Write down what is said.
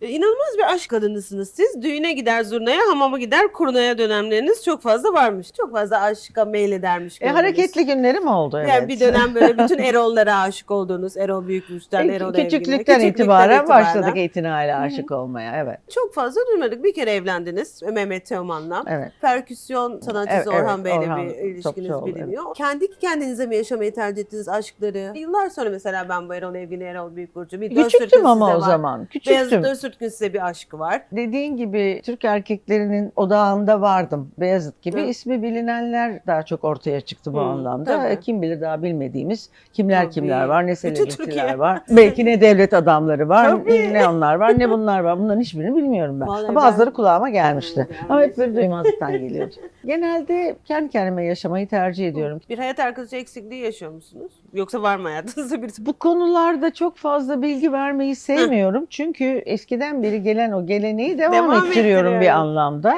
E, İnanılmaz bir aşk kadınısınız siz. Düğüne gider zurnaya, hamama gider kurnaya dönemleriniz çok fazla varmış. Çok fazla aşka meyledermiş. E, hareketli günlerim oldu evet. Yani bir dönem böyle bütün Erol'lara aşık olduğunuz, Erol Büyükburç'tan, E, Erol Evgin'e. küçüklükten, itibaren, başladık itinayla aşık olmaya evet. Çok fazla duymadık. Bir kere evlendiniz Mehmet Teoman'la. Evet. Perküsyon sanatçısı Evet, Orhan evet, Bey'le Orhan bir ilişkiniz Topçuoğlu, biliniyor. Kendi kendinize mi yaşamayı tercih ettiğiniz aşkları? Yıllar sonra mesela ben bu Erol Evgin, Erol Büyükburcu. Bir Dönsürkün Küçüktüm ama size o var. zaman. Beyazıt Küçüktüm. Öztürk'ün size bir aşkı var. Dediğin gibi Türk erkeklerinin odağında vardım. Beyazıt gibi. Evet. ismi bilinenler daha çok ortaya çıktı bu Hı, anlamda. tabii. E, Kim bilir daha bilmediğimiz kimler Tabii. kimler var, ne Türkiye. var. Belki ne devlet adamları var, Tabii. ne onlar var, ne bunlar var. Bunların hiçbirini bilmiyorum ben. Vallahi Bazıları ben- kulağıma gelmişti. Evet, Ama hep böyle duymazlıktan geliyordu. Genelde kendi kendime yaşamayı tercih ediyorum. Bir hayat arkadaşı eksikliği yaşıyor musunuz? Yoksa var mı hayatınızda birisi? Bu konularda çok fazla bilgi vermeyi sevmiyorum. Çünkü eskiden beri gelen o geleneği devam, Devam ettiriyorum bir anlamda.